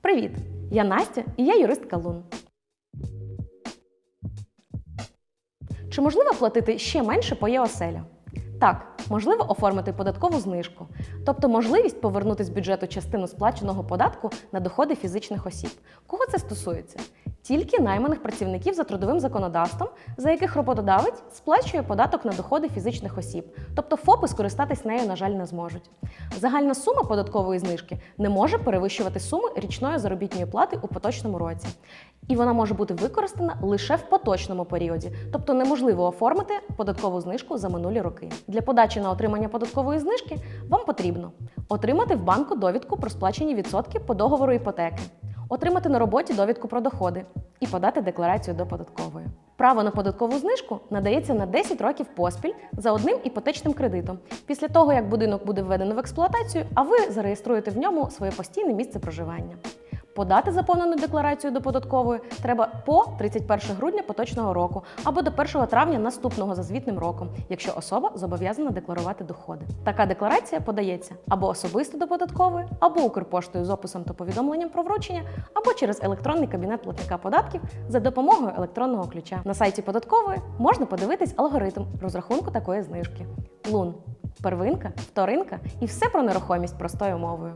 Привіт! Я Настя і я юристка Лун. Чи можливо платити ще менше по ЄОСЕЛЯ? Так, можливо оформити податкову знижку, тобто можливість повернути з бюджету частину сплаченого податку на доходи фізичних осіб. Кого це стосується? Тільки найманих працівників за трудовим законодавством, за яких роботодавець сплачує податок на доходи фізичних осіб, тобто ФОПи скористатись нею, на жаль, не зможуть. Загальна сума податкової знижки не може перевищувати суми річної заробітної плати у поточному році. І вона може бути використана лише в поточному періоді, тобто неможливо оформити податкову знижку за минулі роки. Для подачі на отримання податкової знижки вам потрібно отримати в банку довідку про сплачені відсотки по договору іпотеки, отримати на роботі довідку про доходи і подати декларацію до податкової. Право на податкову знижку надається на 10 років поспіль за одним іпотечним кредитом після того, як будинок буде введено в експлуатацію, а ви зареєструєте в ньому своє постійне місце проживання. Подати заповнену декларацію до податкової треба по 31 грудня поточного року або до 1 травня наступного за звітним роком, якщо особа зобов'язана декларувати доходи. Така декларація подається або особисто до податкової, або Укрпоштою з описом та повідомленням про вручення, або через електронний кабінет платника податків за допомогою електронного ключа. На сайті податкової можна подивитись алгоритм розрахунку такої знижки. Лун, первинка, вторинка і все про нерухомість простою мовою.